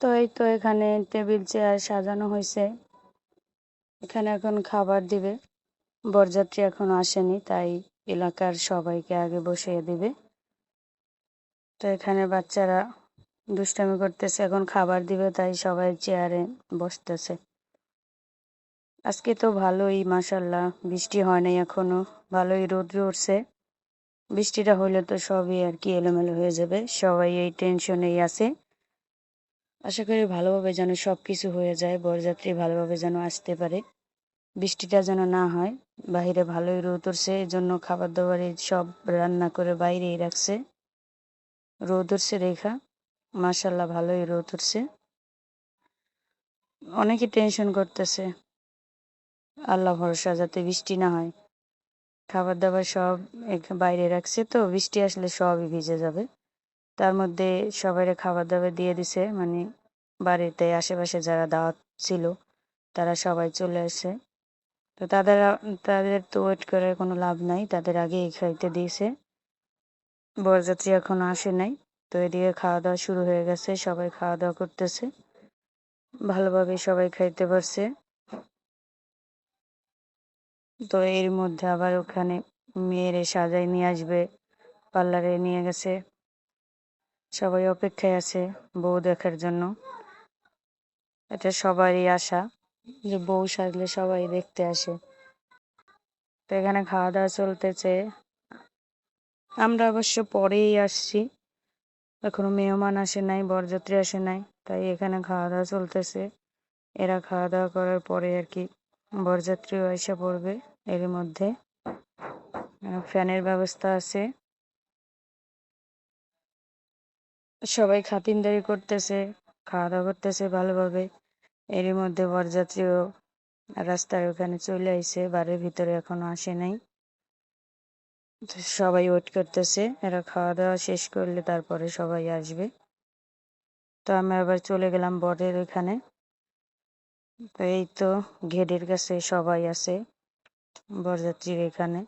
তো এই তো এখানে টেবিল, চেয়ার সাজানো হয়েছে। এখানে এখন খাবার দিবে। বরযাত্রী এখন আসেনি, তাই এলাকার সবাইকে আগে বসিয়ে দিবে। তো এখানে বাচ্চারা দুষ্টামি করতেছে, এখন খাবার দিবে, তাই সবাই চেয়ারে বসতেছে। আজকে তো ভালোই মাসাল্লাহ বৃষ্টি হয় নাই এখনও, ভালোই রোদ্র উঠছে। বৃষ্টিটা হলে তো সবই আর কি এলোমেলো হয়ে যাবে, সবাই এই টেনশনেই আছে। আশা করি ভালোভাবে যেন সব কিছু হয়ে যায়, বরযাত্রী ভালোভাবে যেন আসতে পারে। বৃষ্টিটা যেন না হয় বাহিরে ভালোই রোদ উঠছে এই জন্য খাবার দাবারই সব রান্না করে বাইরেই রাখছে। রোদ উঠছে রেখা মাসাল্লাহ ভালোই রোদ উঠছে। অনেকে টেনশন করতেছে, আল্লাহ ভরসা যাতে বৃষ্টি না হয়। খাবার দাবার সব বাইরে রাখছে তো, বৃষ্টি আসলে সবই ভিজে যাবে। তার মধ্যে সবাই খাবার দাবার দিয়ে দিছে। মানে বাড়িতে আশেপাশে যারা দাওয়াত ছিল, তারা সবাই চলে আসে। তো তাদের তাদের তো ওয়েট করার কোনো লাভ নাই, তাদের আগেই খাইতে দিয়েছে। বরযাত্রী এখনও আসে নাই, তো এদিকে খাওয়া দাওয়া শুরু হয়ে গেছে, সবাই খাওয়া দাওয়া করতেছে। ভালোভাবে সবাই খাইতে পারছে। তো এর মধ্যে আবার ওখানে মেয়েরে সাজাই নিয়ে আসবে, পার্লারে নিয়ে গেছে। সবাই অপেক্ষায় আছে বউ দেখার জন্য। এটা সবারই আশা যে বউ সাজলে সবাই দেখতে আসে। তো এখানে খাওয়া দাওয়া চলতেছে। আমরা অবশ্য পরেই আসছি। এখনও মেহমান আসে নাই, বরযাত্রী আসে নাই, তাই এখানে খাওয়া দাওয়া চলতেছে। এরা খাওয়া দাওয়া করার পরে আর কি বরযাত্রীও এসে পড়বে এর মধ্যে। ফ্যানের ব্যবস্থা আছে। সবাই খাতিনদারি করতেছে খাওয়া দাওয়া করতেছে ভালোভাবে। এরই মধ্যে বরযাত্রীও রাস্তার ওখানে চলে আইছে, বাড়ির ভিতরে এখনও আসে নাই। সবাই ওয়েট করতেছে, এরা খাওয়া দাওয়া শেষ করলে তারপরে সবাই আসবে। তো আমি আবার চলে গেলাম বরের ওখানে। তো এই তো ঘেটের কাছে সবাই আছে, বরযাত্রীর এখানে।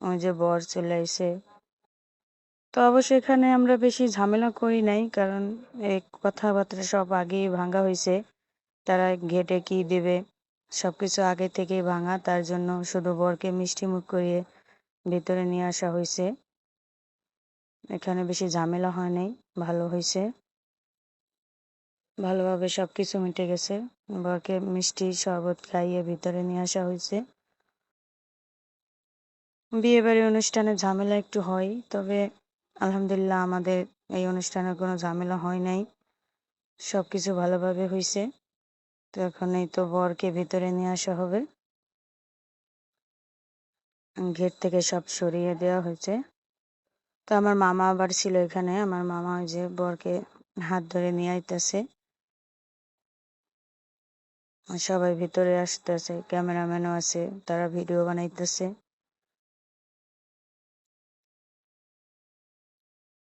ওই যে বর চলে আইছে তো অবশ্য এখানে আমরা বেশি ঝামেলা করি নাই, কারণ এই কথাবার্তা সব আগেই ভাঙা হয়েছে। তারা ঘেটে কি দেবে সব কিছু আগে থেকেই ভাঙা, তার জন্য শুধু বরকে মিষ্টি মুখ করিয়ে ভিতরে নিয়ে আসা হয়েছে। এখানে বেশি ঝামেলা হয় নাই, ভালো হয়েছে। ভালোভাবে সব কিছু মিটে গেছে, বরকে মিষ্টি শরবত খাইয়ে ভিতরে নিয়ে আসা হয়েছে। বিয়ে বাড়ির অনুষ্ঠানে ঝামেলা একটু হয়, তবে আলহামদুলিল্লাহ আমাদের এই অনুষ্ঠানের কোনো ঝামেলা হয় নাই। সব কিছু ভালোভাবে হয়েছে তো এখন এই তো বরকে ভিতরে নিয়ে আসা হবে। গেট থেকে সব সরিয়ে দেওয়া হয়েছে। তো আমার মামা আবার ছিল এখানে। আমার মামা ওই যে বরকে হাত ধরে নিয়ে আইতেছে। সবাই ভিতরে আসতেছে, ক্যামেরাম্যানও আছে, তারা ভিডিও বানাইতেছে।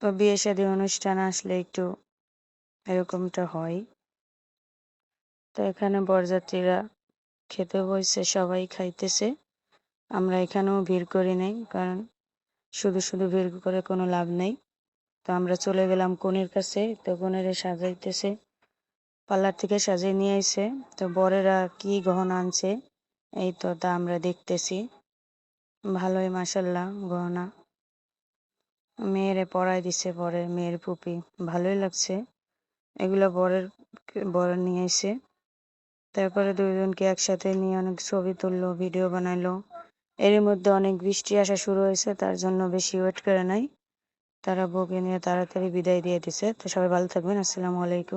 তো বিয়ে শাদী অনুষ্ঠান আসলে একটু এরকমটা হয়। তো এখানে বরযাত্রীরা খেতে বসছে সবাই খাইতেছে। আমরা এখানেও ভিড় করি নাই, কারণ শুধু শুধু ভিড় করে কোনো লাভ নেই। তো আমরা চলে গেলাম কনের কাছে, তো কনের সাজাইতেছে, পার্লার থেকে সাজিয়ে নিয়ে আইছে। তো বরেরা কি গহনা আনছে, এই তো তা আমরা দেখতেছি। ভালোই মাসাল্লাহ গহনা। মেয়েরে পড়াই দিছে পরে মেয়ের পুপি। ভালোই লাগছে। এগুলো বরের বর নিয়ে এসে। তারপরে দুজনকে একসাথে নিয়ে অনেক ছবি তুললো, ভিডিও বানাইলো। এর মধ্যে অনেক বৃষ্টি আসা শুরু হয়েছে, তার জন্য বেশি ওয়েট করে নাই। তারা বউকে নিয়ে তাড়াতাড়ি বিদায় দিয়ে দিছে। তো সবাই ভালো থাকবেন। আসসালামু আলাইকুম।